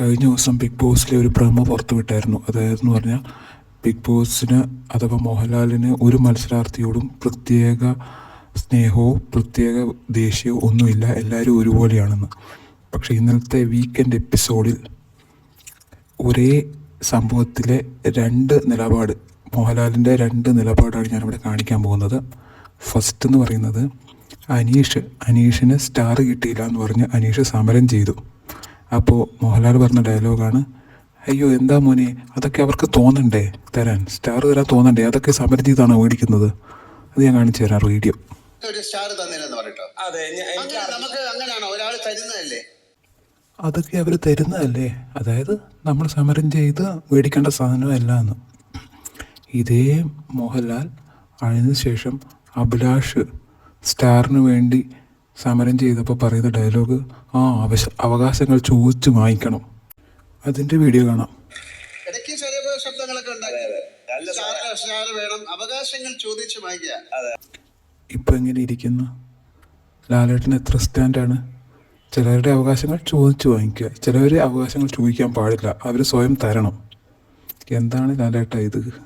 കഴിഞ്ഞ ദിവസം ബിഗ് ബോസിലെ ഒരു പ്രമോ പുറത്തുവിട്ടായിരുന്നു അതായത് എന്ന് പറഞ്ഞാൽ ബിഗ് ബോസിന് അഥവാ മോഹൻലാലിന് ഒരു മത്സരാർത്ഥിയോടും പ്രത്യേക സ്നേഹവും പ്രത്യേക ദേഷ്യവും ഒന്നുമില്ല. എല്ലാവരും ഒരുപോലെയാണെന്ന്. പക്ഷേ ഇന്നലത്തെ വീക്കെൻഡ് എപ്പിസോഡിൽ ഒരേ സംഭവത്തിലെ രണ്ട് നിലപാട് മോഹൻലാലിന്റെ രണ്ട് നിലപാടാണ് ഞാനിവിടെ കാണിക്കാൻ പോകുന്നത്. ഫസ്റ്റ് എന്ന് പറയുന്നത് അനീഷ് അനീഷിന് സ്റ്റാർ കിട്ടിയില്ല എന്ന് പറഞ്ഞ് അനീഷ് സമരം ചെയ്തു. അപ്പോൾ മോഹൻലാൽ പറഞ്ഞ ഡയലോഗാണ് അയ്യോ എന്താ മോനെ? അതൊക്കെ അവർക്ക് തോന്നണ്ടേ? തരാൻ. സ്റ്റാർ തരാൻ തോന്നണ്ടേ? അതൊക്കെ സമരജീതാണ് ചെയ്താണോ മേടിക്കുന്നത് അത് ഞാൻ കാണിച്ചു തരാം റേഡിയോ. ഒരു സ്റ്റാർ തന്നില്ലെന്ന് അതെ നമുക്ക് അങ്ങനെയാണോ? ഒരാൾ തരുന്നതല്ലേ? അതൊക്കെ അവർ തരുന്നതല്ലേ? അതായത് നമ്മൾ സമരം ചെയ്ത് മേടിക്കേണ്ട സാധനമല്ല എന്ന് ഇതേ മോഹൻലാൽ അതിനുശേഷം അഭിലാഷ് സ്റ്റാറിന് വേണ്ടി സമരം ചെയ്തപ്പോൾ പറയുന്ന ഡയലോഗ് ആ അവശ അവകാശങ്ങൾ ചോദിച്ചു വാങ്ങിക്കണം. അതിന്റെ വീഡിയോ കാണാം. ഇടയ്ക്ക് ചെറിയ ശബ്ദങ്ങളൊക്കെ ഉണ്ടാക്കി. സ്റ്റാർ സ്റ്റാർ വേണം അവകാശങ്ങൾ ചോദിച്ചു വാങ്ങിക്കുക ഇപ്പം എങ്ങനെ ഇരിക്കുന്നു? ലാലേട്ടൻ എത്ര സ്റ്റാൻഡാണ് ചിലരുടെ അവകാശങ്ങൾ ചോദിച്ചു വാങ്ങിക്കുക. ചിലവരെ അവകാശങ്ങൾ ചോദിക്കാൻ പാടില്ല. അവർ സ്വയം തരണം. എന്താണ് ലാലേട്ട ഇത്?